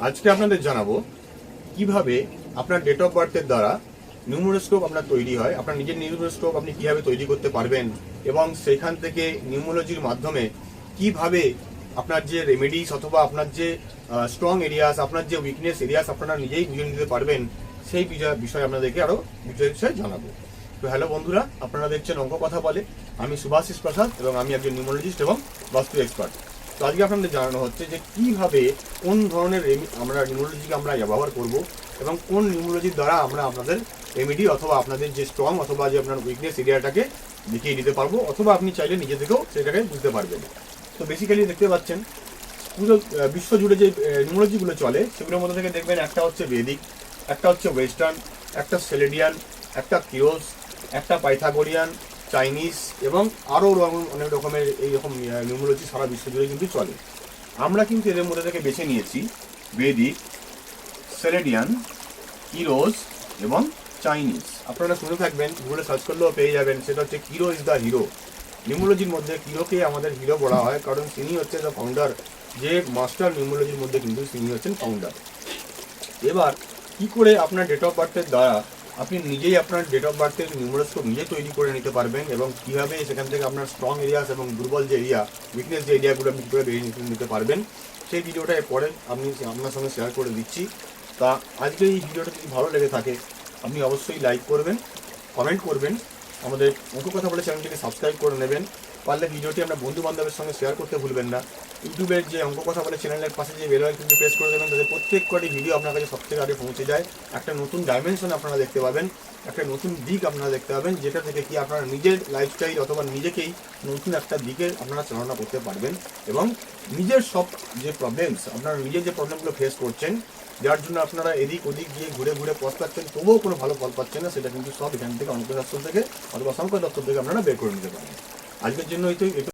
আজকে আপনাদের জানাব কীভাবে আপনার ডেট অফ বার্থের দ্বারা নিউমোরোস্কোপ আপনার তৈরি হয়, আপনার নিজের নিউমোরোস্কোপ আপনি কীভাবে তৈরি করতে পারবেন এবং সেখান থেকে নিউমোলজির মাধ্যমে কীভাবে আপনার যে রেমেডিস অথবা আপনার যে স্ট্রং এরিয়াস আপনার যে উইকনেস এরিয়াস আপনারা নিজেই বুঝে নিতে পারবেন, সেই বিষয়- বিষয়ে আপনাদেরকে আরও বিষয় বিষয়ে জানাব। তো হ্যালো বন্ধুরা, আপনারা দেখছেন অঙ্ক কথা বলে। আমি সুভাষিস প্রসাদ এবং আমি একজন নিউমোলজিস্ট এবং বাস্তু এক্সপার্ট তো আজকে আপনাদের জানানো হচ্ছে যে কীভাবে কোন ধরনের রেমি- আমরা নিউমোলজিকে আমরা ব্যবহার করব এবং কোন নিউমোলজির দ্বারা আমরা আপনাদের রেমেডি অথবা আপনাদের যে স্ট্রং অথবা যে আপনার উইকনেস এরিয়াটাকে দেখিয়ে দিতে পারব, অথবা আপনি চাইলে নিজে থেকেও সেটাকে বুঝতে পারবেন। তো বেসিক্যালি দেখতে পাচ্ছেন, পুরো বিশ্ব জুড়ে যে নিউমোলজিগুলো চলে, সেগুলোর মধ্যে থেকে দেখবেন একটা হচ্ছে বেদিক একটা হচ্ছে ওয়েস্টার্ন একটা সেলেডিয়ান একটা কিরোস একটা পাইথাগোরিয়ান চাইনিজ এবং আরও অনেক রকমের এই রকম নিউমোলজি সারা বিশ্ব জুড়ে কিন্তু চলে। আমরা কিন্তু এদের মধ্যে থেকে বেছে নিয়েছি বেদিক সেলেডিয়ান কিরোজ এবং চাইনিজ। আপনারা শুনে থাকবেন, গুগলে সার্চ করলেও পেয়ে যাবেন, সেটা হচ্ছে কিরো ইজ দ্য হিরো। নিউমোলজির মধ্যে কিরোকে আমাদের হিরো বলা হয়, কারণ তিনি হচ্ছে দ্য ফাউন্ডার যে মাস্টার নিউমোলজির মধ্যে কিন্তু তিনি হচ্ছেন ফাউন্ডার এবার, কি করে আপনার ডেট অফ বার্থের দ্বারা আপনি নিজেই আপনার ডেট অফ বার্থের নিউমোরোস্কোপ নিজে তৈরি করে নিতে পারবেন এবং কীভাবে সেখান থেকে আপনার স্ট্রং এরিয়াস এবং দুর্বল যে এরিয়া উইকনেস যে এরিয়াগুলো আপনি করে বেরিয়ে নিতে নিতে পারবেন, সেই ভিডিওটা পরে আমি আপনার সঙ্গে শেয়ার করে দিচ্ছি। তা আজকে এই ভিডিওটা যদি ভালো লেগে থাকে, আপনি অবশ্যই লাইক করবেন কমেন্ট করবেন আমাদের অঙ্ক কথা বলে চ্যানেলটিকে সাবস্ক্রাইব করে নেবেন। পারলে ভিডিওটি আপনার বন্ধু বান্ধবের সঙ্গে শেয়ার করতে ভুলবেন না। ইউটিউবের যে অঙ্ক কথা বলে চ্যানেলের পাশে যে বেল আইকনটি প্রেস করে দেবেন তাদের প্রত্যেক কটি ভিডিও আপনার কাছে সবথেকে আগে পৌঁছে যায়। একটা নতুন ডাইমেনশন আপনারা দেখতে পাবেন, একটা নতুন দিক আপনারা দেখতে পাবেন, যেটা থেকে কি আপনারা নিজের লাইফস্টাইল অথবা নিজেকেই নতুন একটা দিকে আপনারা চালনা করতে পারবেন এবং নিজের সব যে প্রবলেমস আপনারা নিজের যে প্রবলেমগুলো ফেস করছেন, যার জন্য আপনারা এদিক ওদিক গিয়ে ঘুরে ঘুরে পথ পাচ্ছেন, তবুও কোনো ভালো ফল পাচ্ছেন না, সেটা কিন্তু সব এখান থেকে অঙ্কশাস্ত্র থেকে অথবা সংখ্যা দপ্তর থেকে আপনারা বের করে নিতে পারেন। আজকের জন্য এই তো